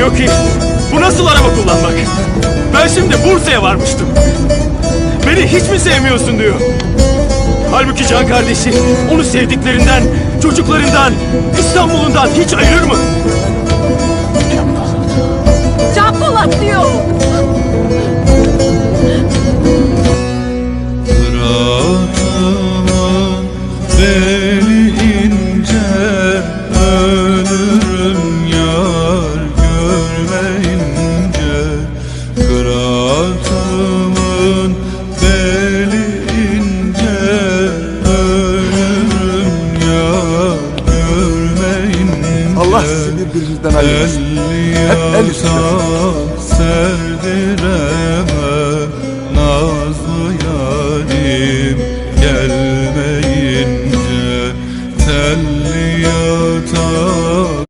Diyor ki bu nasıl araba kullanmak? Ben şimdi Bursa'ya varmıştım. Beni hiç mi sevmiyorsun diyor. Halbuki can kardeşi onu sevdiklerinden, çocuklarından, İstanbul'undan hiç ayırır mı? Can Polat diyor. Beli ince Ölürüm Allah sizi birbirinizden. Hep el gelmeyince telli yatağa